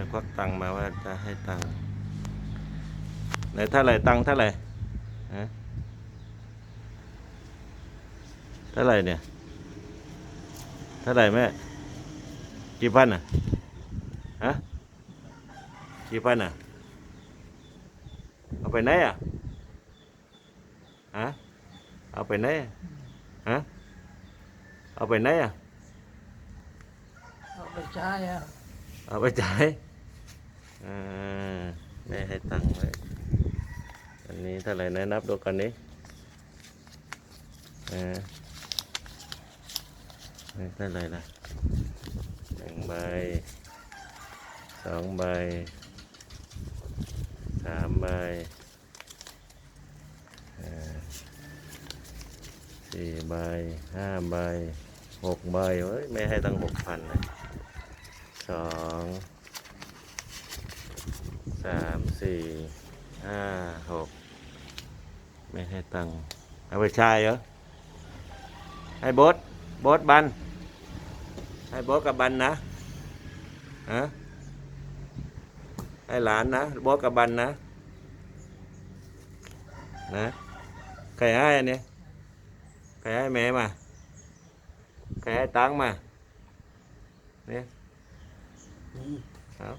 อควักตังค์มาว่าจะให้ตังค์ไหนเท่าไหร่ตังค์เท่าไหร่ฮะเท่าไหร่เนี่ยเท่าไหร่แม่กี่พันอะฮะกี่พันอะเอาไปไหนอะฮะเอาไปไหนฮะเอาไปไหนอะเอาไปใช้อะ เอาไปจ่ายอ่าแม่ให้ตังค์ไว้อันนี้เท่าไหร่นะนับดูกันนี้อ่านี่เท่าไหร่ละหนึ่งใบสองใบสามใบสี่ใบห้าใบหกใบเฮ้ยแม่ให้ตั้งหกพันเลย สองสามสี่ห้าหกไม่ให้ตังค์เอาไปใช้เหรอให้โบดโบดบัน ให้โบดกับบันนะฮะให้หลานนะโบดกับบันนะนะใครให้อันนี้ใครให้แม่มาใครให้ตังค์มาเนี่ย ครับ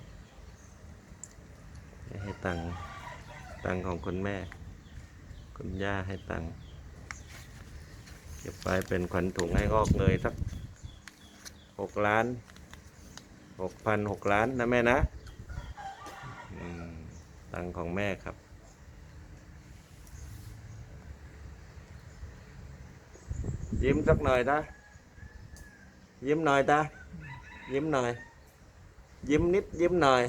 ให้ตังค์ตังค์ของคุณแม่ คุณย่าให้ตังค์เก็บไว้เป็นขวัญถุงให้งอกเงยสักหกล้านหกพันหกล้านนะแม่นะตังค์ของแม่ครับยิ้มสักหน่อยนะยิ้มหน่อยตายิ้มหน่อย ยิ้มนิดยิ้มหน่อย